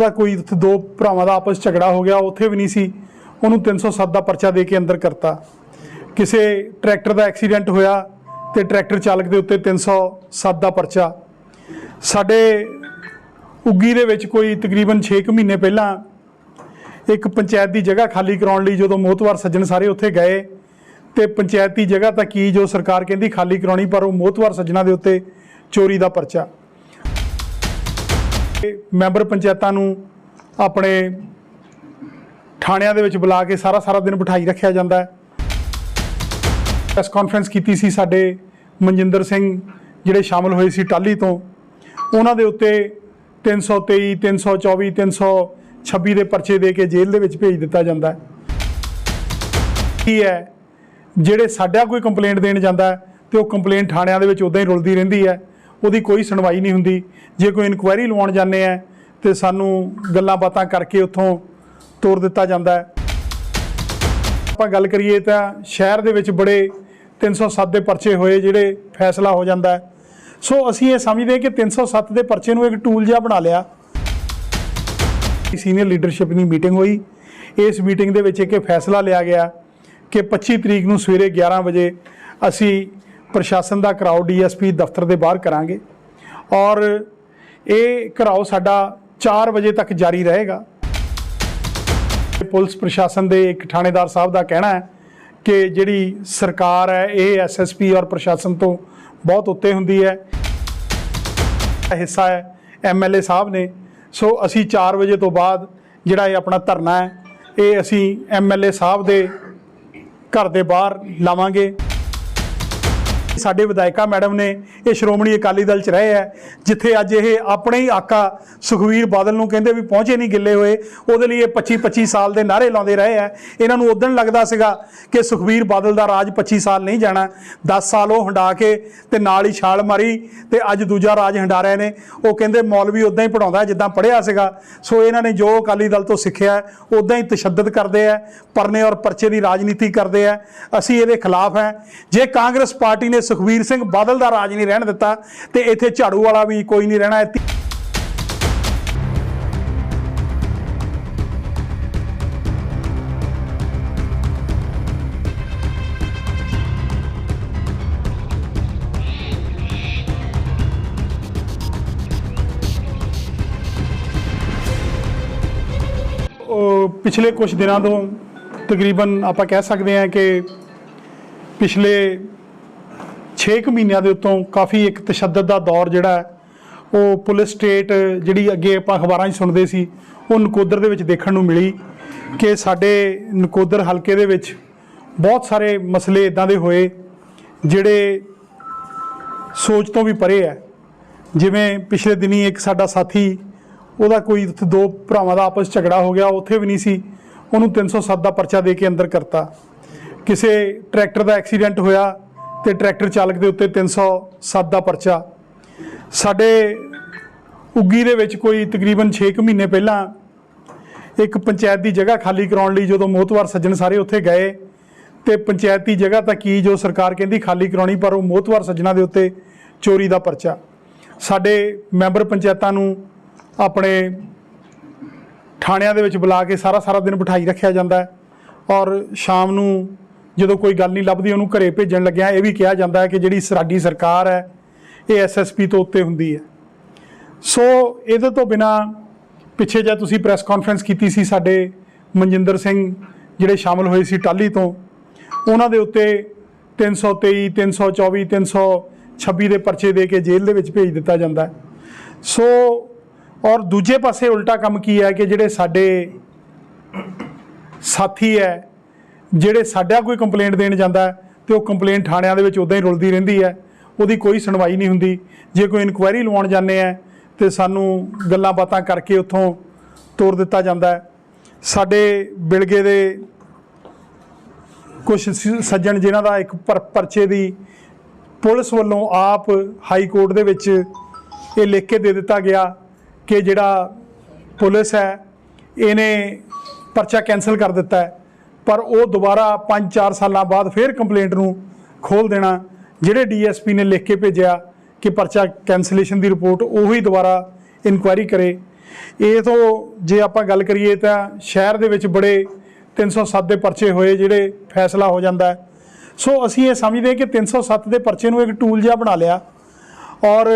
ਦਾ ਕੋਈ ਉੱਥੇ ਦੋ ਭਰਾਵਾਂ ਦਾ ਆਪਸ ਝਗੜਾ ਹੋ ਗਿਆ, ਉੱਥੇ ਵੀ ਨਹੀਂ ਸੀ। ਉਹਨੂੰ 307 ਦਾ ਪਰਚਾ ਦੇ ਕੇ ਅੰਦਰ ਕਰਤਾ। ਕਿਸੇ ਟਰੈਕਟਰ ਦਾ ਐਕਸੀਡੈਂਟ ਹੋਇਆ ਤੇ ਟਰੈਕਟਰ ਚਾਲਕ ਦੇ ਉੱਤੇ 307 ਦਾ ਪਰਚਾ। ਸਾਡੇ ਉੱਗੀ ਦੇ ਵਿੱਚ ਕੋਈ ਤਕਰੀਬਨ 6 ਕੁ ਮਹੀਨੇ ਪਹਿਲਾਂ ਇੱਕ ਪੰਚਾਇਤ ਦੀ ਜਗ੍ਹਾ ਖਾਲੀ ਕਰਾਉਣ ਲਈ ਜਦੋਂ ਮੋਹਤਵਾਰ ਸੱਜਣ ਸਾਰੇ ਉੱਥੇ ਗਏ ਤੇ ਪੰਚਾਇਤੀ ਜਗ੍ਹਾ ਤਾਂ ਕੀ ਜੋ ਸਰਕਾਰ ਕਹਿੰਦੀ ਖਾਲੀ ਕਰਾਉਣੀ, ਪਰ ਉਹ ਮੋਤਵਾਰ ਸੱਜਣਾ ਦੇ ਉੱਤੇ ਚੋਰੀ ਦਾ ਪਰਚਾ। ਮੈਂਬਰ ਪੰਚਾਇਤਾਂ ਨੂੰ ਆਪਣੇ ਥਾਣਿਆਂ ਦੇ ਵਿੱਚ ਬੁਲਾ ਕੇ ਸਾਰਾ ਸਾਰਾ ਦਿਨ ਬਿਠਾਈ ਰੱਖਿਆ ਜਾਂਦਾ ਹੈ। ਪ੍ਰੈਸ ਕਾਨਫਰੰਸ ਕੀਤੀ ਸੀ ਸਾਡੇ ਮਨਜਿੰਦਰ ਸਿੰਘ ਜਿਹੜੇ ਸ਼ਾਮਲ ਹੋਏ ਸੀ ਟਾਲੀ ਤੋਂ। ਉਹਨਾਂ ਦੇ ਉੱਤੇ 323 324 326 ਦੇ ਪਰਚੇ ਦੇ ਕੇ ਜੇਲ੍ਹ ਦੇ ਵਿੱਚ ਭੇਜ ਦਿੱਤਾ ਜਾਂਦਾ ਹੈ। ਕੀ ਹੈ? ਜਿਹੜੇ ਸਾਡਾ ਕੋਈ ਕੰਪਲੇਂਟ ਦੇਣ ਜਾਂਦਾ ਹੈ ਤੇ ਉਹ ਕੰਪਲੇਂਟ ਥਾਣਿਆਂ ਦੇ ਵਿੱਚ ਉਦਾਂ ਹੀ ਰੁਲਦੀ ਰਹਿੰਦੀ ਹੈ। ਉਹਦੀ ਕੋਈ ਸੁਣਵਾਈ ਨਹੀਂ ਹੁੰਦੀ। ਜੇ ਕੋਈ ਇਨਕੁਆਇਰੀ ਲਵਾਉਣ ਜਾਂਦੇ ਆ ਤੇ ਸਾਨੂੰ ਗੱਲਾਂ ਬਾਤਾਂ ਕਰਕੇ ਉੱਥੋਂ ਤੋਰ ਦਿੱਤਾ ਜਾਂਦਾ ਹੈ। ਆਪਾਂ ਗੱਲ ਕਰੀਏ ਤਾਂ ਸ਼ਹਿਰ ਦੇ ਵਿੱਚ ਬੜੇ 307 ਦੇ ਪਰਚੇ ਹੋਏ ਜਿਹੜੇ ਫੈਸਲਾ ਹੋ ਜਾਂਦਾ ਹੈ। ਸੋ ਅਸੀਂ ਇਹ ਸਮਝਦੇ ਹਾਂ ਕਿ 307 ਦੇ ਪਰਚੇ ਨੂੰ ਇੱਕ ਟੂਲ ਜਿਹਾ ਬਣਾ ਲਿਆ। ਸੀਨੀਅਰ ਲੀਡਰਸ਼ਿਪ ਦੀ ਮੀਟਿੰਗ ਹੋਈ। ਇਸ ਮੀਟਿੰਗ ਦੇ ਵਿੱਚ ਇੱਕ ਇਹ ਫੈਸਲਾ ਲਿਆ ਗਿਆ ਕਿ 25 ਤਰੀਕ ਨੂੰ ਸਵੇਰੇ 11 ਵਜੇ ਅਸੀਂ ਪ੍ਰਸ਼ਾਸਨ ਦਾ ਘਰਾਓ ਡੀਐਸਪੀ ਦਫ਼ਤਰ ਦੇ ਬਾਹਰ ਕਰਾਂਗੇ। ਔਰ ਇਹ ਘਰਾਓ ਸਾਡਾ 4 ਵਜੇ ਤੱਕ ਜਾਰੀ ਰਹੇਗਾ। ਪੁਲਿਸ ਪ੍ਰਸ਼ਾਸਨ ਦੇ ਇੱਕ ਥਾਣੇਦਾਰ ਸਾਹਿਬ ਦਾ ਕਹਿਣਾ ਹੈ ਕਿ ਜਿਹੜੀ ਸਰਕਾਰ ਹੈ, ਇਹ ਐਸਐਸਪੀ ਔਰ ਪ੍ਰਸ਼ਾਸਨ ਤੋਂ ਬਹੁਤ ਉੱਤੇ ਹੁੰਦੀ ਹੈ। ਹਿੱਸਾ ਹੈ ਐਮਐਲਏ ਸਾਹਿਬ ਨੇ। ਸੋ ਅਸੀਂ 4 ਵਜੇ ਤੋਂ ਬਾਅਦ ਜਿਹੜਾ ਇਹ ਆਪਣਾ ਧਰਨਾ ਹੈ, ਇਹ ਅਸੀਂ ਐਮਐਲਏ ਸਾਹਿਬ ਦੇ ਘਰ ਦੇ ਬਾਹਰ ਲਾਵਾਂਗੇ। ਸਾਡੇ ਵਿਧਾਇਕਾ ਮੈਡਮ ਨੇ ਇਹ ਸ਼੍ਰੋਮਣੀ ਅਕਾਲੀ ਦਲ ਚ ਰਹੇ ਹੈ ਜਿੱਥੇ ਅੱਜ ਇਹ ਆਪਣੇ ਹੀ ਆਕਾ ਸੁਖਵੀਰ ਬਾਦਲ ਨੂੰ ਕਹਿੰਦੇ ਵੀ ਪਹੁੰਚੇ ਨਹੀਂ ਗਿੱਲੇ ਹੋਏ, ਉਹਦੇ ਲਈ ਇਹ 25 25 ਸਾਲ ਦੇ ਨਾਰੇ ਲਾਉਂਦੇ ਰਹੇ ਹੈ ਇਹਨਾਂ ਨੂੰ ਉਦੋਂ ਲੱਗਦਾ ਸੀਗਾ ਕਿ ਸੁਖਵੀਰ ਬਾਦਲ ਦਾ ਰਾਜ 25 ਸਾਲ ਨਹੀਂ ਜਾਣਾ। 10 ਸਾਲ ਉਹ ਹੰਡਾ ਕੇ ਤੇ ਨਾਲ ਹੀ ਛਾਲ ਮਾਰੀ ਤੇ ਅੱਜ ਦੂਜਾ ਰਾਜ ਹੰਡਾ ਰਹੇ ਨੇ। ਉਹ ਕਹਿੰਦੇ ਮੌਲਵੀ ਉਦਾਂ ਹੀ ਪੜਾਉਂਦਾ ਜਿੱਦਾਂ ਪੜ੍ਹਿਆ ਸੀਗਾ। ਸੋ ਇਹਨਾਂ ਨੇ ਜੋ ਅਕਾਲੀ ਦਲ ਤੋਂ ਸਿੱਖਿਆ ਉਦਾਂ ਹੀ ਤਸ਼ੱਦਦ ਕਰਦੇ ਆ, ਪਰਨੇ ਔਰ ਪਰਚੇ ਦੀ ਰਾਜਨੀਤੀ ਕਰਦੇ ਆ। ਅਸੀਂ ਇਹਦੇ ਖਿਲਾਫ ਹੈ। ਜੇ ਕਾਂਗਰਸ ਪਾਰਟੀ ਨੇ ਸੁਖਵੀਰ ਸਿੰਘ ਬਾਦਲ ਦਾ ਰਾਜ ਨਹੀਂ ਰਹਿਣ ਦਿੱਤਾ ਤੇ ਇੱਥੇ ਝਾੜੂ ਵਾਲਾ ਵੀ ਕੋਈ ਨਹੀਂ ਰਹਿਣਾ। ਉਹ ਪਿਛਲੇ ਕੁਝ ਦਿਨਾਂ ਤੋਂ ਤਕਰੀਬਨ ਆਪਾਂ ਕਹਿ ਸਕਦੇ ਹਾਂ ਕਿ ਪਿਛਲੇ 6 ਕੁ ਮਹੀਨਿਆਂ ਦੇ ਉੱਤੋਂ ਕਾਫੀ ਇੱਕ ਤਸ਼ੱਦਦ ਦਾ ਦੌਰ ਜਿਹੜਾ ਹੈ, ਉਹ ਪੁਲਿਸ ਸਟੇਟ ਜਿਹੜੀ ਅੱਗੇ ਆਪਾਂ ਅਖਬਾਰਾਂ 'ਚ ਸੁਣਦੇ ਸੀ, ਉਹ ਨਕੋਦਰ ਦੇ ਵਿੱਚ ਦੇਖਣ ਨੂੰ ਮਿਲੀ ਕਿ ਸਾਡੇ ਨਕੋਦਰ ਹਲਕੇ ਦੇ ਵਿੱਚ ਬਹੁਤ ਸਾਰੇ ਮਸਲੇ ਇਦਾਂ ਦੇ ਹੋਏ ਜਿਹੜੇ ਸੋਚ ਤੋਂ ਵੀ ਪਰੇ ਹੈ। ਜਿਵੇਂ ਪਿਛਲੇ ਦਿਨੀ ਇੱਕ ਸਾਡਾ ਸਾਥੀ, ਉਹਦਾ ਕੋਈ ਉੱਥੇ ਦੋ ਭਰਾਵਾਂ ਦਾ ਆਪਸ ਝਗੜਾ ਹੋ ਗਿਆ ਉੱਥੇ ਵੀ ਨਹੀਂ ਸੀ, ਉਹਨੂੰ 307 ਦਾ ਪਰਚਾ ਦੇ ਕੇ ਅੰਦਰ ਕਰਤਾ। ਕਿਸੇ ਟਰੈਕਟਰ ਦਾ ਐਕਸੀਡੈਂਟ ਹੋਇਆ ਤੇ ਟਰੈਕਟਰ ਚਾਲਕ ਦੇ ਉੱਤੇ 307 ਦਾ ਪਰਚਾ। ਸਾਡੇ ਉੱਗੀ ਦੇ ਵਿੱਚ ਕੋਈ ਤਕਰੀਬਨ 6 ਕੁ ਮਹੀਨੇ ਪਹਿਲਾਂ ਇੱਕ ਪੰਚਾਇਤ ਦੀ ਜਗ੍ਹਾ ਖਾਲੀ ਕਰਾਉਣ ਲਈ ਜਦੋਂ ਮੋਹਤਵਾਰ ਸੱਜਣ ਸਾਰੇ ਉੱਥੇ ਗਏ ਤੇ ਪੰਚਾਇਤੀ ਜਗ੍ਹਾ ਤਾਂ ਕੀ ਜੋ ਸਰਕਾਰ ਕਹਿੰਦੀ ਖਾਲੀ ਕਰਾਉਣੀ, ਪਰ ਉਹ ਮੋਹਤਵਾਰ ਸੱਜਣਾ ਦੇ ਉੱਤੇ ਚੋਰੀ ਦਾ ਪਰਚਾ। ਸਾਡੇ ਮੈਂਬਰ ਪੰਚਾਇਤਾਂ ਨੂੰ ਆਪਣੇ ਥਾਣਿਆਂ ਦੇ ਵਿੱਚ ਬੁਲਾ ਕੇ ਸਾਰਾ ਸਾਰਾ ਦਿਨ ਬਿਠਾਈ ਰੱਖਿਆ ਜਾਂਦਾ ਹੈ ਔਰ ਸ਼ਾਮ ਨੂੰ ਜਦੋਂ ਕੋਈ ਗੱਲ ਨਹੀਂ ਲੱਭਦੀ, ਉਹਨੂੰ ਘਰੇ ਭੇਜਣ ਲੱਗਿਆ, ਇਹ ਵੀ ਕਿਹਾ ਜਾਂਦਾ ਹੈ ਕਿ ਜਿਹੜੀ ਸਾਡੀ ਸਰਕਾਰ ਹੈ, ਇਹ ਐਸਐਸਪੀ ਤੋਂ ਉੱਤੇ ਹੁੰਦੀ ਹੈ। ਸੋ ਇਹਦੇ ਤੋਂ ਬਿਨਾ ਪਿੱਛੇ ਜੇ ਤੁਸੀਂ ਪ੍ਰੈਸ ਕਾਨਫਰੰਸ ਕੀਤੀ ਸੀ ਸਾਡੇ ਮਨਜਿੰਦਰ ਸਿੰਘ, ਜਿਹੜੇ ਸ਼ਾਮਲ ਹੋਏ ਸੀ ਟਾਲੀ ਤੋਂ, ਉਹਨਾਂ ਦੇ ਉੱਤੇ 323 324 326 ਦੇ ਪਰਚੇ ਦੇ ਕੇ ਜੇਲ੍ਹ ਦੇ ਵਿੱਚ ਭੇਜ ਦਿੱਤਾ ਜਾਂਦਾ ਸੋ ਔਰ ਦੂਜੇ ਪਾਸੇ ਉਲਟਾ ਕੰਮ ਕੀ ਹੈ ਕਿ ਜਿਹੜੇ ਸਾਡੇ ਸਾਥੀ ਹੈ ਜਿਹੜੇ ਸਾਡਾ ਕੋਈ ਕੰਪਲੇਂਟ ਦੇਣ ਜਾਂਦਾ ਹੈ, ਤੇ ਉਹ ਕੰਪਲੇਂਟ ਥਾਣਿਆਂ ਦੇ ਵਿੱਚ ਉਦਾਂ ਹੀ ਰੁਲਦੀ ਰਹਿੰਦੀ ਹੈ ਉਹਦੀ ਕੋਈ ਸੁਣਵਾਈ ਨਹੀਂ ਹੁੰਦੀ। ਜੇ ਕੋਈ ਇਨਕੁਆਇਰੀ ਲਵਾਉਣ ਜਾਂਦੇ ਆ ਤੇ ਸਾਨੂੰ ਗੱਲਾਂ ਬਾਤਾਂ ਕਰਕੇ ਉੱਥੋਂ ਤੋਰ ਦਿੱਤਾ ਜਾਂਦਾ ਹੈ। ਸਾਡੇ ਬਿਲਗੇ ਦੇ ਕੁਝ ਸੱਜਣ ਜਿਨ੍ਹਾਂ ਦਾ ਇੱਕ ਪਰਚੇ ਦੀ ਪੁਲਿਸ ਵੱਲੋਂ ਆਪ ਹਾਈ ਕੋਰਟ ਦੇ ਵਿੱਚ ਇਹ ਲਿਖ ਕੇ ਦੇ ਦਿੱਤਾ ਗਿਆ ਕਿ ਜਿਹੜਾ ਪੁਲਿਸ ਹੈ ਇਹਨੇ ਪਰਚਾ ਕੈਨਸਲ ਕਰ ਦਿੱਤਾ ਹੈ। ਪਰ ਉਹ ਦੁਬਾਰਾ 5-4 ਸਾਲਾਂ ਬਾਅਦ ਫਿਰ ਕੰਪਲੇਂਟ ਨੂੰ ਖੋਲ ਦੇਣਾ, ਜਿਹੜੇ ਡੀਐਸਪੀ ਨੇ ਲਿਖ ਕੇ ਭੇਜਿਆ ਕਿ ਪਰਚਾ ਕੈਂਸਲੇਸ਼ਨ ਦੀ ਰਿਪੋਰਟ ਉਹੀ ਦੁਬਾਰਾ ਇਨਕੁਆਇਰੀ ਕਰੇ। ਇਹ ਤੋਂ ਜੇ ਆਪਾਂ ਗੱਲ ਕਰੀਏ ਤਾਂ ਸ਼ਹਿਰ ਦੇ ਵਿੱਚ ਬੜੇ 307 ਦੇ ਪਰਚੇ ਹੋਏ ਜਿਹੜੇ ਫੈਸਲਾ ਹੋ ਜਾਂਦਾ ਹੈ। ਸੋ ਅਸੀਂ ਇਹ ਸਮਝਦੇ ਹਾਂ ਕਿ 307 ਦੇ ਪਰਚੇ ਨੂੰ ਇੱਕ ਟੂਲ ਜਿਹਾ ਬਣਾ ਲਿਆ ਔਰ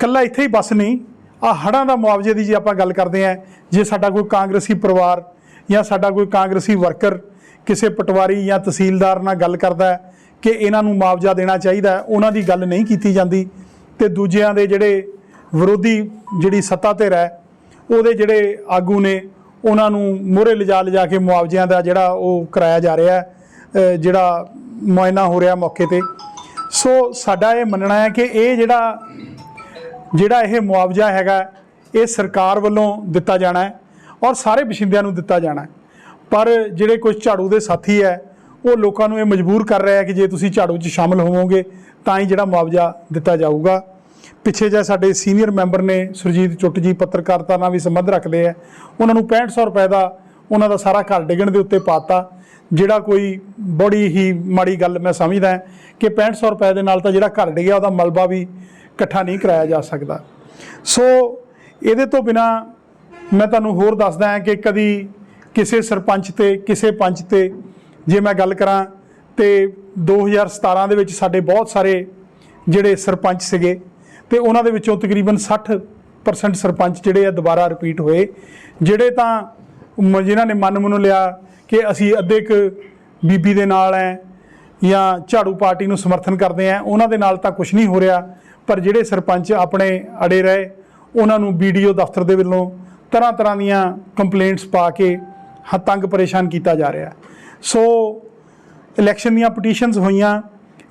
ਕੱਲਾ ਇੱਥੇ ਹੀ ਬਸ ਨਹੀਂ ਆ ਹੜਾਂ ਦਾ ਮੁਆਵਜ਼ੇ ਦੀ ਜੇ ਆਪਾਂ ਗੱਲ ਕਰਦੇ ਹਾਂ, ਜੇ ਸਾਡਾ ਕੋਈ ਕਾਂਗਰਸੀ ਪਰਿਵਾਰ ਜਾਂ ਸਾਡਾ ਕੋਈ ਕਾਂਗਰਸੀ ਵਰਕਰ ਕਿਸੇ ਪਟਵਾਰੀ ਜਾਂ ਤਹਿਸੀਲਦਾਰ ਨਾਲ ਗੱਲ ਕਰਦਾ ਹੈ ਕਿ ਇਹਨਾਂ ਨੂੰ ਮੁਆਵਜ਼ਾ ਦੇਣਾ ਚਾਹੀਦਾ ਉਹਨਾਂ ਦੀ ਗੱਲ ਨਹੀਂ ਕੀਤੀ ਜਾਂਦੀ ਤੇ ਦੂਜਿਆਂ ਦੇ ਜਿਹੜੇ ਵਿਰੋਧੀ ਜਿਹੜੀ ਸੱਤਾ ਧਿਰ ਹੈ, ਉਹਦੇ ਜਿਹੜੇ ਆਗੂ ਨੇ, ਉਹਨਾਂ ਨੂੰ ਮੋਹਰੇ ਲਿਜਾ ਲਿਜਾ ਕੇ ਮੁਆਵਜ਼ਿਆਂ ਦਾ ਜਿਹੜਾ ਉਹ ਕਰਾਇਆ ਜਾ ਰਿਹਾ ਹੈ ਜਿਹੜਾ ਮੁਆਇਨਾ ਹੋ ਰਿਹਾ ਮੌਕੇ ਤੇ। ਸੋ ਸਾਡਾ ਇਹ ਮੰਨਣਾ ਹੈ ਕਿ ਇਹ ਜਿਹੜਾ ਜਿਹੜਾ ਇਹ ਮੁਆਵਜ਼ਾ ਹੈਗਾ, ਇਹ ਸਰਕਾਰ ਵੱਲੋਂ ਦਿੱਤਾ ਜਾਣਾ ਹੈ। ਔਰ ਸਾਰੇ ਵਸਿੰਦਿਆਂ ਨੂੰ ਦਿੱਤਾ ਜਾਣਾ ਪਰ ਜਿਹੜੇ ਕੁਝ ਝਾੜੂ ਦੇ ਸਾਥੀ ਹੈ, ਉਹ ਲੋਕਾਂ ਨੂੰ ਇਹ ਮਜਬੂਰ ਕਰ ਰਿਹਾ ਹੈ ਕਿ ਜੇ ਤੁਸੀਂ ਝਾੜੂ 'ਚ ਸ਼ਾਮਲ ਹੋਵੋਗੇ, ਤਾਂ ਹੀ ਜਿਹੜਾ ਮੁਆਵਜ਼ਾ ਦਿੱਤਾ ਜਾਊਗਾ। ਪਿੱਛੇ ਜੇ ਸਾਡੇ ਸੀਨੀਅਰ ਮੈਂਬਰ ਨੇ ਸੁਰਜੀਤ ਚੁੱਟ ਜੀ, ਪੱਤਰਕਾਰਤਾ ਨਾਲ ਵੀ ਸੰਬੰਧ ਰੱਖਦੇ ਆ ਉਹਨਾਂ ਨੂੰ 6500 ਰੁਪਏ ਦਾ ਉਹਨਾਂ ਦਾ ਸਾਰਾ ਘਰ ਡਿੱਗਣ ਦੇ ਉੱਤੇ ਪਾਤਾ। ਜਿਹੜਾ ਕੋਈ ਬੜੀ ਹੀ ਮਾੜੀ ਗੱਲ ਮੈਂ ਸਮਝਦਾ ਕਿ 6500 ਰੁਪਏ ਦੇ ਨਾਲ ਤਾਂ ਜਿਹੜਾ ਘਰ ਡਿੱਗਿਆ, ਉਹਦਾ ਮਲਬਾ ਵੀ ਇਕੱਠਾ ਨਹੀਂ ਕਰਾਇਆ ਜਾ ਸਕਦਾ। ਸੋ ਇਹਦੇ ਤੋਂ ਬਿਨਾ ਮੈਂ ਤੁਹਾਨੂੰ ਹੋਰ ਦੱਸਦਾ ਹਾਂ ਕਿ ਕਦੀ ਕਿਸੇ ਸਰਪੰਚ ਤੇ, ਕਿਸੇ ਪੰਚ ਤੇ ਜੇ ਮੈਂ ਗੱਲ ਕਰਾਂ ਤੇ 2017 ਦੇ ਵਿੱਚ ਸਾਡੇ ਬਹੁਤ ਸਾਰੇ ਜਿਹੜੇ ਸਰਪੰਚ ਸੀਗੇ ਤੇ ਉਹਨਾਂ ਦੇ ਵਿੱਚੋਂ ਤਕਰੀਬਨ 60% ਸਰਪੰਚ ਜਿਹੜੇ ਆ ਦੁਬਾਰਾ ਰਿਪੀਟ ਹੋਏ, ਜਿਹੜੇ ਤਾਂ ਮ- ਜਿਨ੍ਹਾਂ ਨੇ ਮਨ ਮਨੋਂ ਲਿਆ ਕਿ ਅਸੀਂ ਅੱਧੇ ਕੁ ਬੀਬੀ ਦੇ ਨਾਲ ਐ ਜਾਂ ਝਾੜੂ ਪਾਰਟੀ ਨੂੰ ਸਮਰਥਨ ਕਰਦੇ ਆ ਉਹਨਾਂ ਦੇ ਨਾਲ ਤਾਂ ਕੁਝ ਨਹੀਂ ਹੋ ਰਿਹਾ, ਪਰ ਜਿਹੜੇ ਸਰਪੰਚ ਆਪਣੇ ਅੜੇ ਰਹੇ, ਉਹਨਾਂ ਨੂੰ ਵੀਡੀਓ ਦਫ਼ਤਰ ਦੇ ਵੱਲੋਂ ਤਰ੍ਹਾਂ ਤਰ੍ਹਾਂ ਦੀਆਂ ਕੰਪਲੇਂਟਸ ਪਾ ਕੇ ਹ- ਤੰਗ ਪਰੇਸ਼ਾਨ ਕੀਤਾ ਜਾ ਰਿਹਾ ਸੋ ਇਲੈਕਸ਼ਨ ਦੀਆਂ ਪਟੀਸ਼ਨਸ ਹੋਈਆਂ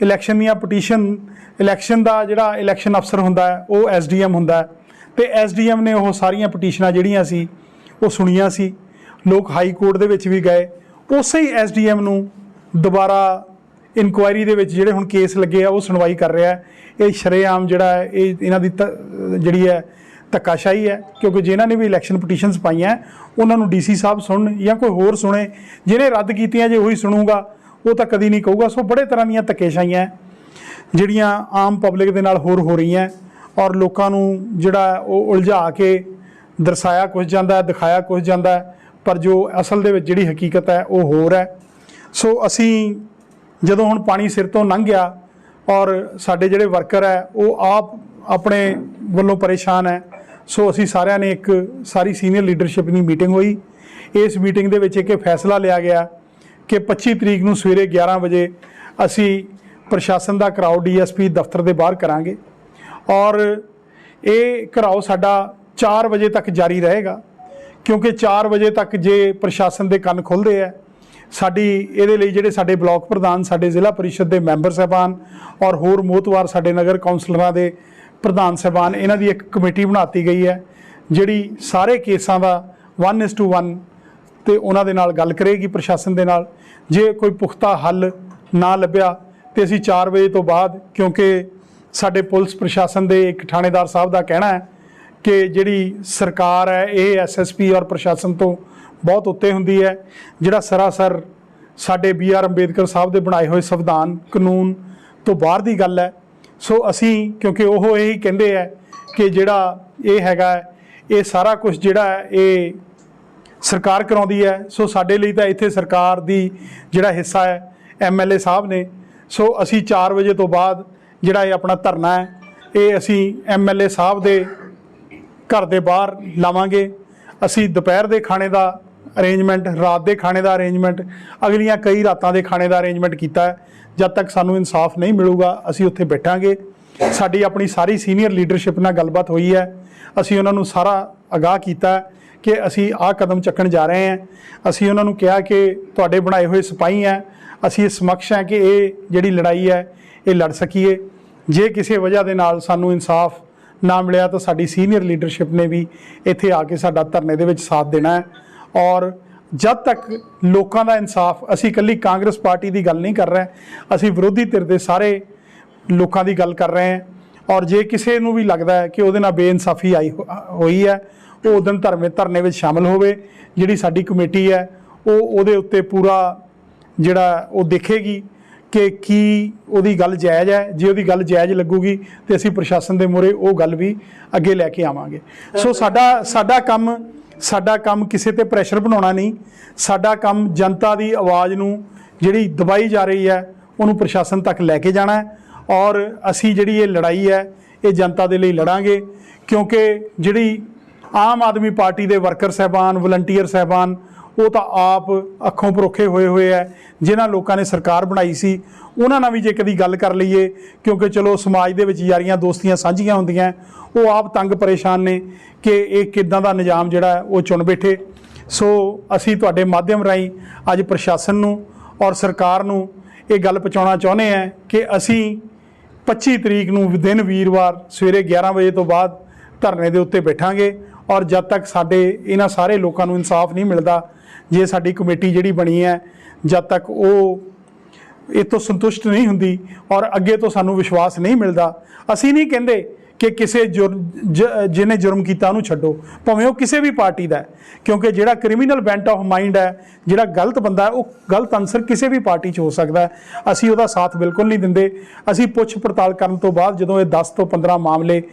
ਇਲੈਕਸ਼ਨ ਦੀਆਂ ਪਟੀਸ਼ਨ ਇਲੈਕਸ਼ਨ ਦਾ ਜਿਹੜਾ ਇਲੈਕਸ਼ਨ ਅਫਸਰ ਹੁੰਦਾ ਹੈ, ਉਹ ਐਸਡੀਐਮ ਹੁੰਦਾ ਹੈ। ਤੇ ਐਸਡੀਐਮ ਨੇ ਉਹ ਸਾਰੀਆਂ ਪਟੀਸ਼ਨਾਂ ਜਿਹੜੀਆਂ ਸੀ, ਉਹ ਸੁਣੀਆਂ ਸੀ। ਲੋਕ ਹਾਈ ਕੋਰਟ ਦੇ ਵਿੱਚ ਵੀ ਗਏ। ਉਸੇ ਹੀ ਐਸਡੀਐਮ ਨੂੰ ਦੁਬਾਰਾ ਇਨਕੁਆਇਰੀ ਦੇ ਵਿੱਚ ਜਿਹੜੇ ਹੁਣ ਕੇਸ ਲੱਗੇ ਆ, ਉਹ ਸੁਣਵਾਈ ਕਰ ਰਿਹਾ ਇਹ ਸ਼ਰੇਆਮ ਜਿਹੜਾ ਹੈ, ਇਹ ਇਹਨਾਂ ਦੀ ਤ- ਜਿਹੜੀ ਹੈ ਧੱਕਾਸ਼ਾਹੀ ਹੈ, ਕਿਉਂਕਿ ਜਿਨ੍ਹਾਂ ਨੇ ਵੀ ਇਲੈਕਸ਼ਨ ਪਟੀਸ਼ਨਸ ਪਾਈਆਂ, ਉਹਨਾਂ ਨੂੰ ਡੀਸੀ ਸਾਹਿਬ ਸੁਣਨ ਜਾਂ ਕੋਈ ਹੋਰ ਸੁਣੇ, ਜਿਹਨੇ ਰੱਦ ਕੀਤੀਆਂ ਜੇ ਉਹੀ ਸੁਣੂਗਾ, ਉਹ ਤਾਂ ਕਦੀ ਨਹੀਂ ਕਹੂਗਾ। ਸੋ ਬੜੇ ਤਰ੍ਹਾਂ ਦੀਆਂ ਧੱਕੇਸ਼ਾਹੀਆਂ ਜਿਹੜੀਆਂ ਆਮ ਪਬਲਿਕ ਦੇ ਨਾਲ ਹੋਰ ਹੋ ਰਹੀਆਂ ਔਰ ਲੋਕਾਂ ਨੂੰ ਜਿਹੜਾ ਉਹ ਉਲਝਾ ਕੇ ਦਰਸਾਇਆ ਕੁਝ ਜਾਂਦਾ ਹੈ, ਦਿਖਾਇਆ ਕੁਝ ਜਾਂਦਾ ਹੈ, ਪਰ ਜੋ ਅਸਲ ਦੇ ਵਿੱਚ ਜਿਹੜੀ ਹਕੀਕਤ ਹੈ, ਉਹ ਹੋਰ ਹੈ। ਸੋ ਅਸੀਂ ਜਦੋਂ ਹੁਣ ਪਾਣੀ ਸਿਰ ਤੋਂ ਲੰਘ ਗਿਆ ਔਰ ਸਾਡੇ ਜਿਹੜੇ ਵਰਕਰ ਹੈ, ਉਹ ਆਪ ਆਪਣੇ ਵੱਲੋਂ ਪਰੇਸ਼ਾਨ ਹੈ। ਸੋ ਅਸੀਂ ਸਾਰਿਆਂ ਨੇ ਇੱਕ ਸਾਰੀ ਸੀਨੀਅਰ ਲੀਡਰਸ਼ਿਪ ਦੀ ਮੀਟਿੰਗ ਹੋਈ। ਇਸ ਮੀਟਿੰਗ ਦੇ ਵਿੱਚ ਇੱਕ ਇਹ ਫੈਸਲਾ ਲਿਆ ਗਿਆ ਕਿ 25 ਤਰੀਕ ਨੂੰ ਸਵੇਰੇ 11 ਵਜੇ ਅਸੀਂ ਪ੍ਰਸ਼ਾਸਨ ਦਾ ਘਰਾਓ ਡੀਐਸਪੀ ਦਫ਼ਤਰ ਦੇ ਬਾਹਰ ਕਰਾਂਗੇ। ਔਰ ਇਹ ਘਰਾਓ ਸਾਡਾ 4 ਵਜੇ ਤੱਕ ਜਾਰੀ ਰਹੇਗਾ। ਕਿਉਂਕਿ 4 ਵਜੇ ਤੱਕ ਜੇ ਪ੍ਰਸ਼ਾਸਨ ਦੇ ਕੰਨ ਖੁੱਲਦੇ ਆ, ਸਾਡੀ ਇਹਦੇ ਲਈ ਜਿਹੜੇ ਸਾਡੇ ਬਲਾਕ ਪ੍ਰਧਾਨ, ਸਾਡੇ ਜ਼ਿਲ੍ਹਾ ਪਰਿਸ਼ਦ ਦੇ ਮੈਂਬਰ ਸਾਹਿਬਾਨ ਔਰ ਹੋਰ ਮੋਤਵਾਰ ਸਾਡੇ ਨਗਰ ਕੌਂਸਲਰਾਂ ਦੇ ਪ੍ਰਧਾਨ ਸਾਹਿਬਾਨ ਇਹਨਾਂ ਦੀ ਇੱਕ ਕਮੇਟੀ ਬਣਾਤੀ ਗਈ ਹੈ, ਜਿਹੜੀ ਸਾਰੇ ਕੇਸਾਂ ਦਾ 1:1 ਤੇ ਉਹਨਾਂ ਦੇ ਨਾਲ ਗੱਲ ਕਰੇਗੀ ਪ੍ਰਸ਼ਾਸਨ ਦੇ ਨਾਲ। ਜੇ ਕੋਈ ਪੁਖਤਾ ਹੱਲ ਨਾ ਲੱਭਿਆ ਤੇ ਅਸੀਂ 4 ਵਜੇ ਤੋਂ ਬਾਅਦ, ਕਿਉਂਕਿ ਸਾਡੇ ਪੁਲਿਸ ਪ੍ਰਸ਼ਾਸਨ ਦੇ ਇੱਕ ਥਾਣੇਦਾਰ ਸਾਹਿਬ ਦਾ ਕਹਿਣਾ ਹੈ ਕਿ ਜਿਹੜੀ ਸਰਕਾਰ ਹੈ, ਇਹ ਐਸਐਸਪੀ ਔਰ ਪ੍ਰਸ਼ਾਸਨ ਤੋਂ ਬਹੁਤ ਉੱਤੇ ਹੁੰਦੀ ਹੈ, ਜਿਹੜਾ ਸਰਾਸਰ ਸਾਡੇ ਬੀ ਆਰ ਅੰਬੇਦਕਰ ਸਾਹਿਬ ਦੇ ਬਣਾਏ ਹੋਏ ਸੰਵਿਧਾਨ ਕਾਨੂੰਨ ਤੋਂ ਬਾਹਰ ਦੀ ਗੱਲ ਹੈ ਸੋ ਅਸੀਂ, ਕਿਉਂਕਿ ਉਹ ਇਹੀ ਕਹਿੰਦੇ ਆ ਕਿ ਜਿਹੜਾ ਇਹ ਹੈਗਾ, ਇਹ ਸਾਰਾ ਕੁਝ ਜਿਹੜਾ ਹੈ ਇਹ ਸਰਕਾਰ ਕਰਾਉਂਦੀ ਹੈ। ਸੋ ਸਾਡੇ ਲਈ ਤਾਂ ਇੱਥੇ ਸਰਕਾਰ ਦੀ ਜਿਹੜਾ ਹਿੱਸਾ ਹੈ ਐਮਐਲਏ ਸਾਹਿਬ ਨੇ। ਸੋ ਅਸੀਂ 4 ਵਜੇ ਤੋਂ ਬਾਅਦ ਜਿਹੜਾ ਇਹ ਆਪਣਾ ਧਰਨਾ ਹੈ, ਇਹ ਅਸੀਂ ਐਮਐਲਏ ਸਾਹਿਬ ਦੇ ਘਰ ਦੇ ਬਾਹਰ ਲਾਵਾਂਗੇ। ਅਸੀਂ ਦੁਪਹਿਰ ਦੇ ਖਾਣੇ ਦਾ ਅਰੇਂਜਮੈਂਟ ਰਾਤ ਦੇ ਖਾਣੇ ਦਾ ਅਰੇਂਜਮੈਂਟ ਅਗਲੀਆਂ ਕਈ ਰਾਤਾਂ ਦੇ ਖਾਣੇ ਦਾ ਅਰੇਂਜਮੈਂਟ ਕੀਤਾ ਹੈ। ਜਦ ਤੱਕ ਸਾਨੂੰ ਇਨਸਾਫ ਨਹੀਂ ਮਿਲੂਗਾ, ਅਸੀਂ ਉੱਥੇ ਬੈਠਾਂਗੇ। ਸਾਡੀ ਆਪਣੀ ਸਾਰੀ ਸੀਨੀਅਰ ਲੀਡਰਸ਼ਿਪ ਨਾਲ ਗੱਲਬਾਤ ਹੋਈ ਹੈ। ਅਸੀਂ ਉਹਨਾਂ ਨੂੰ ਸਾਰਾ ਅਗਾਹ ਕੀਤਾ ਕਿ ਅਸੀਂ ਆਹ ਕਦਮ ਚੱਕਣ ਜਾ ਰਹੇ ਹਾਂ। ਅਸੀਂ ਉਹਨਾਂ ਨੂੰ ਕਿਹਾ ਕਿ ਤੁਹਾਡੇ ਬਣਾਏ ਹੋਏ ਸਿਪਾਹੀ ਹੈ। ਅਸੀਂ ਇਸ ਸਮਕਸ਼ ਹੈ ਕਿ ਇਹ ਜਿਹੜੀ ਲੜਾਈ ਹੈ, ਇਹ ਲੜ ਸਕੀਏ। ਜੇ ਕਿਸੇ ਵਜ੍ਹਾ ਦੇ ਨਾਲ ਸਾਨੂੰ ਇਨਸਾਫ ਨਾ ਮਿਲਿਆ ਤਾਂ ਸਾਡੀ ਸੀਨੀਅਰ ਲੀਡਰਸ਼ਿਪ ਨੇ ਵੀ ਇੱਥੇ ਆ ਕੇ ਸਾਡਾ ਧਰਨੇ ਦੇ ਵਿੱਚ ਸਾਥ ਦੇਣਾ ਹੈ। ਔਰ ਜਦ ਤੱਕ ਲੋਕਾਂ ਦਾ ਇਨਸਾਫ ਅਸੀਂ ਇਕੱਲੀ ਕਾਂਗਰਸ ਪਾਰਟੀ ਦੀ ਗੱਲ ਨਹੀਂ ਕਰ ਰਹੇ ਅਸੀਂ ਵਿਰੋਧੀ ਧਿਰ ਦੇ ਸਾਰੇ ਲੋਕਾਂ ਦੀ ਗੱਲ ਕਰ ਰਹੇ ਹਾਂ। ਔਰ ਜੇ ਕਿਸੇ ਨੂੰ ਵੀ ਲੱਗਦਾ ਹੈ ਕਿ ਉਹਦੇ ਨਾਲ ਬੇਇਨਸਾਫੀ ਆਈ ਹੋਈ ਹੈ ਉਹ ਉਦੋਂ ਧਰਮੇ ਧਰਨੇ ਵਿੱਚ ਸ਼ਾਮਲ ਹੋਵੇ ਜਿਹੜੀ ਸਾਡੀ ਕਮੇਟੀ ਹੈ ਉਹ ਉਹਦੇ ਉੱਤੇ ਪੂਰਾ ਜਿਹੜਾ ਉਹ ਦੇਖੇਗੀ ਕਿ ਕੀ ਉਹਦੀ ਗੱਲ ਜਾਇਜ਼ ਹੈ। ਜੇ ਉਹਦੀ ਗੱਲ ਜਾਇਜ਼ ਲੱਗੂਗੀ ਤੇ ਅਸੀਂ ਪ੍ਰਸ਼ਾਸਨ ਦੇ ਮੂਹਰੇ ਉਹ ਗੱਲ ਵੀ ਅੱਗੇ ਲੈ ਕੇ ਆਵਾਂਗੇ। ਸੋ ਸਾਡਾ ਸਾਡਾ ਕੰਮ ਸਾਡਾ ਕੰਮ ਕਿਸੇ ਤੇ ਪ੍ਰੈਸ਼ਰ ਬਣਾਉਣਾ ਨਹੀਂ। ਸਾਡਾ ਕੰਮ ਜਨਤਾ ਦੀ ਆਵਾਜ਼ ਨੂੰ ਜਿਹੜੀ ਦਬਾਈ ਜਾ ਰਹੀ ਹੈ, ਉਹਨੂੰ ਪ੍ਰਸ਼ਾਸਨ ਤੱਕ ਲੈ ਕੇ ਜਾਣਾ ਹੈ ਔਰ ਅਸੀਂ ਜਿਹੜੀ ਇਹ ਲੜਾਈ ਹੈ, ਇਹ ਜਨਤਾ ਦੇ ਲਈ ਲੜਾਂਗੇ ਕਿਉਂਕਿ ਜਿਹੜੀ ਆਮ ਆਦਮੀ ਪਾਰਟੀ ਦੇ ਵਰਕਰ ਸਹਿਬਾਨ ਵਲੰਟੀਅਰ ਸਹਿਬਾਨ ਉਹ ਤਾਂ ਆਪ ਅੱਖੋਂ ਪਰੋਖੇ ਹੋਏ ਹੋਏ ਐ, ਜਿਨ੍ਹਾਂ ਲੋਕਾਂ ਨੇ ਸਰਕਾਰ ਬਣਾਈ ਸੀ। ਉਹਨਾਂ ਨਾਲ ਵੀ ਜੇ ਕਦੀ ਗੱਲ ਕਰ ਲਈਏ, ਕਿਉਂਕਿ ਚਲੋ ਸਮਾਜ ਦੇ ਵਿੱਚ ਯਾਰੀਆਂ ਦੋਸਤੀਆਂ ਸਾਂਝੀਆਂ ਹੁੰਦੀਆਂ, ਉਹ ਆਪ ਤੰਗ ਪਰੇਸ਼ਾਨ ਨੇ ਕਿ ਇਹ ਕਿਦਾਂ ਦਾ ਨਿਜ਼ਾਮ ਜਿਹੜਾ ਉਹ ਚੁਣ ਬੈਠੇ। ਸੋ ਅਸੀਂ ਤੁਹਾਡੇ ਮਾਧਿਅਮ ਰਾਹੀਂ ਅੱਜ ਪ੍ਰਸ਼ਾਸਨ ਨੂੰ ਔਰ ਸਰਕਾਰ ਨੂੰ ਇਹ ਗੱਲ ਪਹੁੰਚਾਉਣਾ ਚਾਹੁੰਦੇ ਹਾਂ ਕਿ ਅਸੀਂ 25 ਤਰੀਕ ਨੂੰ ਦਿਨ ਵੀਰਵਾਰ ਸਵੇਰੇ 11 ਵਜੇ ਤੋਂ ਬਾਅਦ ਧਰਨੇ ਦੇ ਉੱਤੇ ਬੈਠਾਂਗੇ ਔਰ ਜਦ ਤੱਕ ਸਾਡੇ ਇਹਨਾਂ ਸਾਰੇ ਲੋਕਾਂ ਨੂੰ ਇਨਸਾਫ ਨਹੀਂ ਮਿਲਦਾ ਜੇ ਸਾਡੀ ਕਮੇਟੀ ਜਿਹੜੀ ਬਣੀ ਹੈ, ਜਦ ਤੱਕ ਉਹ ਇਹ ਤੋਂ ਸੰਤੁਸ਼ਟ ਨਹੀਂ ਹੁੰਦੀ ਔਰ ਅੱਗੇ ਤੋਂ ਸਾਨੂੰ ਵਿਸ਼ਵਾਸ ਨਹੀਂ ਮਿਲਦਾ, ਅਸੀਂ ਨਹੀਂ ਕਹਿੰਦੇ ਕਿ ਕਿਸੇ ਜੁਰਮ ਜ- ਜਿਹਨੇ ਜੁਰਮ ਕੀਤਾ ਉਹਨੂੰ ਛੱਡੋ, ਭਾਵੇਂ ਉਹ ਕਿਸੇ ਵੀ ਪਾਰਟੀ ਦਾ ਕਿਉਂਕਿ ਜਿਹੜਾ ਕ੍ਰਿਮੀਨਲ ਬੈਂਟ ਆਫ ਮਾਈਂਡ ਹੈ, ਜਿਹੜਾ ਗਲਤ ਬੰਦਾ ਹੈ, ਉਹ ਗਲਤ ਅਨਸਰ ਕਿਸੇ ਵੀ ਪਾਰਟੀ 'ਚ ਹੋ ਸਕਦਾ ਅਸੀਂ ਉਹਦਾ ਸਾਥ ਬਿਲਕੁਲ ਨਹੀਂ ਦਿੰਦੇ। ਅਸੀਂ ਪੁੱਛ ਪੜਤਾਲ ਕਰਨ ਤੋਂ ਬਾਅਦ ਜਦੋਂ ਇਹ 10 ਤੋਂ 15 ਮਾਮਲੇ,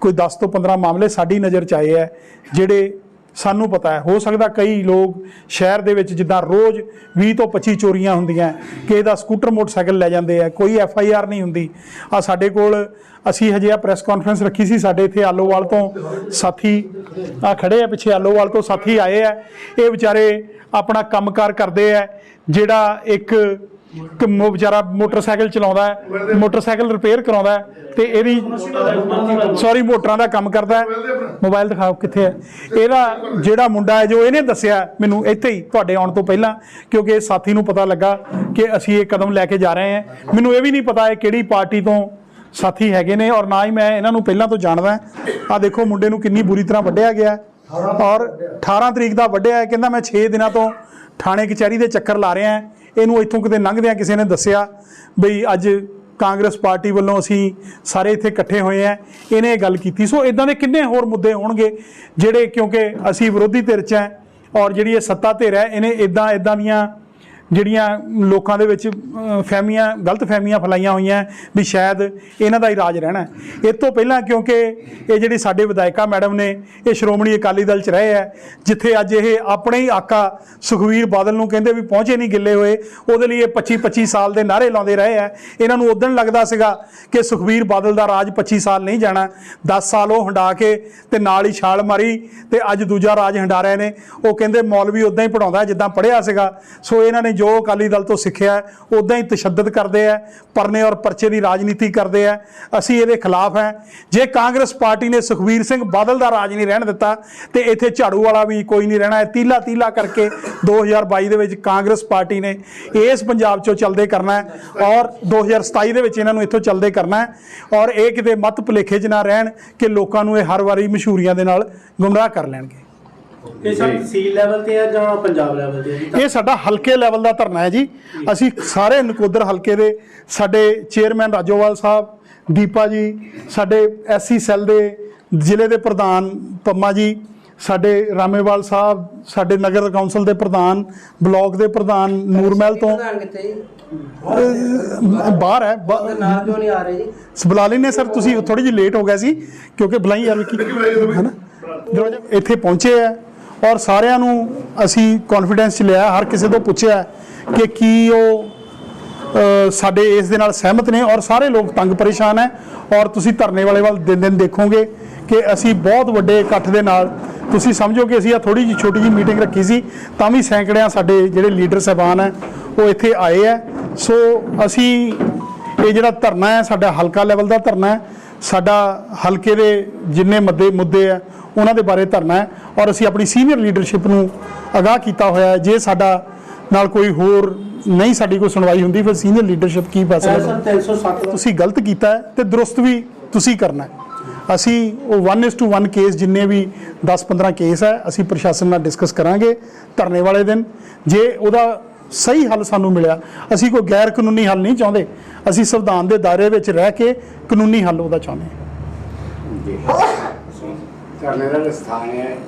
ਕੋਈ 10 ਤੋਂ 15 ਮਾਮਲੇ ਸਾਡੀ ਨਜ਼ਰ 'ਚ ਆਏ ਹੈ, ਜਿਹੜੇ ਸਾਨੂੰ ਪਤਾ ਹੈ। ਹੋ ਸਕਦਾ ਕਈ ਲੋਕ ਸ਼ਹਿਰ ਦੇ ਵਿੱਚ ਜਿੱਦਾਂ ਰੋਜ਼ 20 ਤੋਂ 25 ਚੋਰੀਆਂ ਹੁੰਦੀਆਂ, ਕਿਸੇ ਦਾ ਸਕੂਟਰ, ਮੋਟਰਸਾਈਕਲ ਲੈ ਜਾਂਦੇ ਆ, ਕੋਈ ਐਫ ਆਈ ਆਰ ਨਹੀਂ ਹੁੰਦੀ। ਆ ਸਾਡੇ ਕੋਲ ਅਸੀਂ ਹਜੇ ਆ ਪ੍ਰੈਸ ਕਾਨਫਰੰਸ ਰੱਖੀ ਸੀ ਸਾਡੇ ਇੱਥੇ ਆਲੋਵਾਲ ਤੋਂ ਸਾਥੀ ਆ ਖੜੇ ਆ ਪਿੱਛੇ ਆਲੋਵਾਲ ਤੋਂ ਸਾਥੀ ਆਏ ਆ। ਇਹ ਵਿਚਾਰੇ ਆਪਣਾ ਕੰਮਕਾਰ ਕਰਦੇ ਆ, ਜਿਹੜਾ ਇੱਕ ਇੱਕ ਵਿਚਾਰਾ ਮੋਟਰਸਾਈਕਲ ਚਲਾਉਂਦਾ ਹੈ, ਮੋਟਰਸਾਈਕਲ ਰਿਪੇਅਰ ਕਰਾਉਂਦਾ ਹੈ ਤੇ ਇਹਦੀ ਸੌਰੀ ਮੋਟਰਾਂ ਦਾ ਕੰਮ ਕਰਦਾ ਹੈ। ਮੋਬਾਈਲ ਦਿਖਾਓ ਕਿੱਥੇ ਹੈ। ਇਹਦਾ ਜਿਹੜਾ ਮੁੰਡਾ ਹੈ, ਜੋ ਇਹਨੇ ਦੱਸਿਆ ਮੈਨੂੰ ਇੱਥੇ ਹੀ ਤੁਹਾਡੇ ਆਉਣ ਤੋਂ ਪਹਿਲਾਂ, ਕਿਉਂਕਿ ਇਹ ਸਾਥੀ ਨੂੰ ਪਤਾ ਲੱਗਾ ਕਿ ਅਸੀਂ ਇਹ ਕਦਮ ਲੈ ਕੇ ਜਾ ਰਹੇ ਹਾਂ। ਮੈਨੂੰ ਇਹ ਵੀ ਨਹੀਂ ਪਤਾ ਇਹ ਕਿਹੜੀ ਪਾਰਟੀ ਤੋਂ ਸਾਥੀ ਹੈਗੇ ਨੇ ਔਰ ਨਾ ਹੀ ਮੈਂ ਇਹਨਾਂ ਨੂੰ ਪਹਿਲਾਂ ਤੋਂ ਜਾਣਦਾ ਆ ਦੇਖੋ, ਮੁੰਡੇ ਨੂੰ ਕਿੰਨੀ ਬੁਰੀ ਤਰ੍ਹਾਂ ਵੱਢਿਆ ਗਿਆ ਔਰ 18 ਤਰੀਕ ਦਾ ਵੱਢਿਆ ਕਹਿੰਦਾ ਮੈਂ 6 ਦਿਨਾਂ ਤੋਂ ਥਾਣੇ ਕਚਹਿਰੀ ਦੇ ਚੱਕਰ ਲਾ ਰਿਹਾ ਇਹਨੂੰ ਇੱਥੋਂ ਕਿਤੇ ਲੰਘਦਿਆਂ ਕਿਸੇ ਨੇ ਦੱਸਿਆ ਬਈ ਅੱਜ ਕਾਂਗਰਸ ਪਾਰਟੀ ਵੱਲੋਂ ਅਸੀਂ ਸਾਰੇ ਇੱਥੇ ਇਕੱਠੇ ਹੋਏ ਆ ਇਹਨੇ ਇਹ ਗੱਲ ਕੀਤੀ। ਸੋ ਇਦਾਂ ਦੇ ਕਿੰਨੇ ਹੋਰ ਮੁੱਦੇ ਹੋਣਗੇ ਜਿਹੜੇ ਕਿਉਂਕਿ ਅਸੀਂ ਵਿਰੋਧੀ ਧਿਰ 'ਚ ਹੈ ਔਰ ਜਿਹੜੀ ਇਹ ਸੱਤਾ ਧਿਰ ਹੈ, ਇਹਨੇ ਇਦਾਂ ਇਦਾਂ ਦੀਆਂ ਜਿਹੜੀਆਂ ਲੋਕਾਂ ਦੇ ਵਿੱਚ ਫਹਿਮੀਆਂ, ਗਲਤ ਫਹਿਮੀਆਂ ਫੈਲਾਈਆਂ ਹੋਈਆਂ ਵੀ ਸ਼ਾਇਦ ਇਹਨਾਂ ਦਾ ਹੀ ਰਾਜ ਰਹਿਣਾ ਇਹ ਤੋਂ ਪਹਿਲਾਂ ਕਿਉਂਕਿ ਇਹ ਜਿਹੜੇ ਸਾਡੇ ਵਿਧਾਇਕਾ ਮੈਡਮ ਨੇ, ਇਹ ਸ਼੍ਰੋਮਣੀ ਅਕਾਲੀ ਦਲ ਚ ਰਹੇ ਹੈ, ਜਿੱਥੇ ਅੱਜ ਇਹ ਆਪਣੇ ਹੀ ਆਕਾ ਸੁਖਵੀਰ ਬਾਦਲ ਨੂੰ ਕਹਿੰਦੇ ਵੀ ਪਹੁੰਚੇ ਨਹੀਂ ਗਿੱਲੇ ਹੋਏ, ਉਹਦੇ ਲਈ ਇਹ 25 25 ਸਾਲ ਦੇ ਨਾਰੇ ਲਾਉਂਦੇ ਰਹੇ ਹੈ। ਇਹਨਾਂ ਨੂੰ ਉਦੋਂ ਲੱਗਦਾ ਸੀਗਾ ਕਿ ਸੁਖਵੀਰ ਬਾਦਲ ਦਾ ਰਾਜ 25 ਸਾਲ ਨਹੀਂ ਜਾਣਾ। 10 ਸਾਲ ਉਹ ਹੰਡਾ ਕੇ ਤੇ ਨਾਲ ਹੀ ਛਾਲ ਮਾਰੀ ਤੇ ਅੱਜ ਦੂਜਾ ਰਾਜ ਹੰਡਾ ਰਹੇ ਨੇ। ਉਹ ਕਹਿੰਦੇ ਮੌਲਵੀ ਉਦਾਂ ਹੀ ਪੜਾਉਂਦਾ ਜਿੱਦਾਂ ਪੜ੍ਹਿਆ ਸੀਗਾ। ਸੋ ਇਹਨਾਂ ਨੇ ਜੋ ਅਕਾਲੀ ਦਲ ਤੋਂ ਸਿੱਖਿਆ ਉਦਾਂ ਹੀ ਤਸ਼ੱਦਦ ਕਰਦੇ ਆ ਪਰਨੇ ਔਰ ਪਰਚੇ ਦੀ ਰਾਜਨੀਤੀ ਕਰਦੇ ਆ ਅਸੀਂ ਇਹਦੇ ਖਿਲਾਫ ਹੈ। ਜੇ ਕਾਂਗਰਸ ਪਾਰਟੀ ਨੇ ਸੁਖਵੀਰ ਸਿੰਘ ਬਾਦਲ ਦਾ ਰਾਜ ਨਹੀਂ ਰਹਿਣ ਦਿੱਤਾ, ਤੇ ਇੱਥੇ ਝਾੜੂ ਵਾਲਾ ਵੀ ਕੋਈ ਨਹੀਂ ਰਹਿਣਾ। ਇਹ ਤੀਲਾ ਤੀਲਾ ਕਰਕੇ 2022 ਦੇ ਵਿੱਚ ਕਾਂਗਰਸ ਪਾਰਟੀ ਨੇ ਇਸ ਪੰਜਾਬ ਚੋਂ ਚੱਲਦੇ ਕਰਨਾ ਹੈ ਔਰ 2027 ਦੇ ਵਿੱਚ ਇਹਨਾਂ ਨੂੰ ਇੱਥੋਂ ਚੱਲਦੇ ਕਰਨਾ ਹੈ ਔਰ ਇਹ ਕਿਤੇ ਮਤ ਭੁਲੇਖੇ 'ਚ ਨਾ ਰਹਿਣ ਕਿ ਲੋਕਾਂ ਨੂੰ ਇਹ ਹਰ ਵਾਰੀ ਮਸ਼ਹੂਰੀਆਂ ਦੇ ਨਾਲ ਗੁੰਮਰਾਹ ਕਰ ਲੈਣਗੇ। ਇਹ ਸਭ ਤਹਿਸੀਲ ਲੈਵਲ ਤੇ ਆ ਜਾਂ ਪੰਜਾਬ ਲੈਵਲ ਤੇ ਆ ਜੀ? ਇਹ ਸਾਡਾ ਹਲਕੇ ਲੈਵਲ ਦਾ ਧਰਨਾ ਹੈ ਜੀ। ਅਸੀਂ ਸਾਰੇ ਨਕੋਦਰ ਹਲਕੇ ਦੇ ਸਾਡੇ ਚੇਅਰਮੈਨ ਰਾਜੋਵਾਲ ਸਾਹਿਬ ਦੀਪਾ ਜੀ ਸਾਡੇ ਐਸਸੀ ਸੈੱਲ ਦੇ ਜ਼ਿਲ੍ਹੇ ਦੇ ਪ੍ਰਧਾਨ ਪੰਮਾ ਜੀ ਸਾਡੇ ਰਾਮੇਵਾਲ ਸਾਹਿਬ ਸਾਡੇ ਨਗਰ ਕੌਂਸਲ ਦੇ ਪ੍ਰਧਾਨ ਬਲਾਕ ਦੇ ਪ੍ਰਧਾਨ ਨੂਰਮਹਿਲ ਤੋਂ। ਪ੍ਰਧਾਨ ਕਿੱਥੇ ਜੀ? ਅਹ, ਬਾਹਰ ਹੈ। ਬ- ਉਹਦੇ ਨਾਲ ਕਿਉਂ ਨਹੀਂ ਆ ਰਹੇ ਜੀ? ਬੁਲਾ ਲੈਨੇ ਸਰ ਤੁਸੀਂ ਥੋੜੀ ਜਿਹੀ ਲੇਟ ਹੋ ਗਏ ਸੀ ਕਿਉਂਕਿ ਬੁਲਾਈ ਯਾਰ ਵਿੱਕੀ ਹਨਾ? ਦਰਵਾਜ਼ਾ ਇੱਥੇ ਪਹੁੰਚੇ ਆ। ਔਰ ਸਾਰਿਆਂ ਨੂੰ ਅਸੀਂ ਕੌਨਫੀਡੈਂਸ ਚ ਲਿਆ, ਹਰ ਕਿਸੇ ਤੋਂ ਪੁੱਛਿਆ ਕਿ ਕੀ ਉਹ ਸਾਡੇ ਇਸ ਦੇ ਨਾਲ ਸਹਿਮਤ ਨੇ ਔਰ ਸਾਰੇ ਲੋਕ ਤੰਗ ਪਰੇਸ਼ਾਨ ਹੈ ਔਰ ਤੁਸੀਂ ਧਰਨੇ ਵਾਲੇ ਵੱਲ ਦਿਨ ਦਿਨ ਦੇਖੋਗੇ ਕਿ ਅਸੀਂ ਬਹੁਤ ਵੱਡੇ ਇਕੱਠ ਦੇ ਨਾਲ, ਤੁਸੀਂ ਸਮਝੋ ਕਿ ਅਸੀਂ ਆ ਥੋੜੀ ਜਿਹੀ ਛੋਟੀ ਜਿਹੀ ਮੀਟਿੰਗ ਰੱਖੀ ਸੀ, ਤਾਂ ਵੀ ਸੈਂਕੜਿਆਂ ਸਾਡੇ ਜਿਹੜੇ ਲੀਡਰ ਸਹਿਬਾਨ ਹੈ, ਉਹ ਇੱਥੇ ਆਏ ਹੈ। ਸੋ ਅਸੀਂ ਇਹ ਜਿਹੜਾ ਧਰਨਾ ਹੈ, ਸਾਡਾ ਹਲਕਾ ਲੈਵਲ ਦਾ ਧਰਨਾ ਹੈ, ਸਾਡਾ ਹਲਕੇ ਦੇ ਜਿੰਨੇ ਮੱਦੇ ਮੁੱਦੇ ਆ ਉਹਨਾਂ ਦੇ ਬਾਰੇ ਧਰਨਾ ਹੈ ਔਰ ਅਸੀਂ ਆਪਣੀ ਸੀਨੀਅਰ ਲੀਡਰਸ਼ਿਪ ਨੂੰ ਅਗਾਹ ਕੀਤਾ ਹੋਇਆ ਹੈ। ਜੇ ਸਾਡਾ ਨਾਲ ਕੋਈ ਹੋਰ ਨਹੀਂ ਸਾਡੀ ਕੋਈ ਸੁਣਵਾਈ ਹੁੰਦੀ ਫਿਰ ਸੀਨੀਅਰ ਲੀਡਰਸ਼ਿਪ ਕੀ ਫੈਸਲਾ ਇਹ ਕਰੇਗੀ? ਸਰ 307 ਦਾ ਤੁਸੀਂ ਗਲਤ ਕੀਤਾ ਹੈ ਤੇ ਦਰੁਸਤ ਵੀ ਤੁਸੀਂ ਕਰਨਾ ਹੈ। ਅਸੀਂ ਉਹ 1:1 ਕੇਸ ਜਿੰਨੇ ਵੀ 10-15 ਕੇਸ ਹੈ ਅਸੀਂ ਪ੍ਰਸ਼ਾਸਨ ਨਾਲ ਡਿਸਕਸ ਕਰਾਂਗੇ ਧਰਨੇ ਵਾਲੇ ਦਿਨ। ਜੇ ਉਹਦਾ ਸਹੀ ਹੱਲ ਸਾਨੂੰ ਮਿਲਿਆ ਅਸੀਂ ਕੋਈ ਗੈਰ ਕਾਨੂੰਨੀ ਹੱਲ ਨਹੀਂ ਚਾਹੁੰਦੇ। ਅਸੀਂ ਸੰਵਿਧਾਨ ਦੇ ਦਾਇਰੇ ਵਿੱਚ ਰਹਿ ਕੇ ਕਾਨੂੰਨੀ ਹੱਲ ਉਹਦਾ ਚਾਹੁੰਦੇ ਹਾਂ। ਧਰਨੇ ਦਾ ਸਥਾਨ ਹੈ।